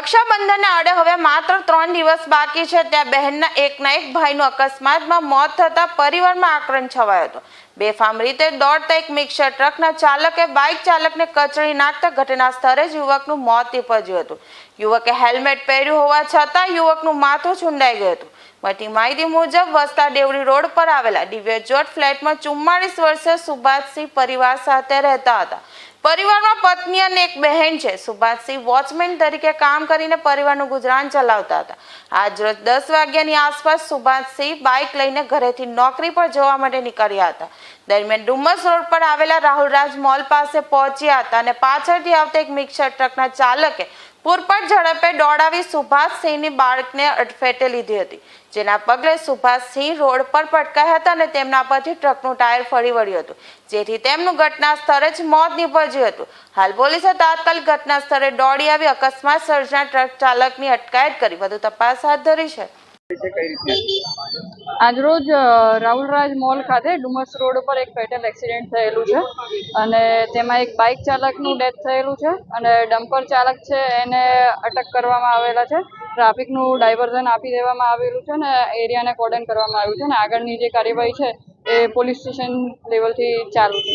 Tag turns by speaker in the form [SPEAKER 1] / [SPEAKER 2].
[SPEAKER 1] રક્ષાબંધનને આડે હવે માત્ર ત્રણ દિવસ બાકી છે. ત્યાં બહેનના એકના એક ભાઈનું અકસ્માતમાં મોત થતાં પરિવારમાં આક્રમ છવાયો હતો. બેફામ રીતે દોડતા એક મિક્સર ટ્રકના ચાલકે, બાઇક ચાલકને કચડી નાખતા ઘટના સ્થળે જ યુવકનું મોત નીપજ્યું હતું. યુવકે હેલ્મેટ પહેર્યું હોવા છતાં યુવકનું માથું છુંડાઈ ગયું હતું. મળતી માહિતી મુજબ, વસ્તા દેવડી રોડ પર આવેલા દિવ્ય જોટ ફ્લેટમાં ચુમ્માળીસ વર્ષે સુભાષસિંહ પરિવાર સાથે રહેતા હતા. પરિવારમાં પત્ની અને એક બહેન છે. સુભાષસિંહ વોચમેન તરીકે કામ કરીને પરિવારનું ગુજરાન ચલાવતા હતા. આજ રોજ દસ વાગ્યાની આસપાસ સુભાષસિંહ બાઇક લઈને ઘરેથી નોકરી પર જવા માટે નીકળ્યા હતા. દરમિયાન ડુમસ રોડ પર આવેલા રાહુલરાજ મોલ પાસે પહોંચ્યા હતા અને પાછળથી આવતા એક મિક્સર ટ્રકના ચાલકે પૂરપટ ઝડપે દોડાવી સુભાષસિંહની બાળકને અડફેટે લીધી હતી, જેના પગલે સુભાષસિંહ રોડ પર પટકાયા હતા અને તેમના પરથી ટ્રકનું ટાયર ફરી વળ્યું હતું, જેથી તેમનું ઘટના સ્થળે જ મોત નીપજ્યું હતું. હાલ પોલીસે તાત્કાલિક ઘટના સ્થળે દોડી આવી અકસ્માત સર્જના ટ્રક ચાલકની અટકાયત કરી. વધુ તપાસ હાથ ધરી છે.
[SPEAKER 2] આજરોજ રાહુલરાજ મોલ ખાતે ડુમસ રોડ ઉપર એક ફેટલ એક્સિડન્ટ થયેલું છે અને તેમાં એક બાઇક ચાલકનું ડેથ થયેલું છે અને ડમ્પર ચાલક છે એને અટક કરવામાં આવેલા છે. ટ્રાફિકનું ડાયવર્ઝન આપી દેવામાં આવેલું છે ને એરિયાને કોર્ડન કરવામાં આવ્યું છે અને આગળની જે કાર્યવાહી છે એ પોલીસ સ્ટેશન લેવલથી ચાલુ છે.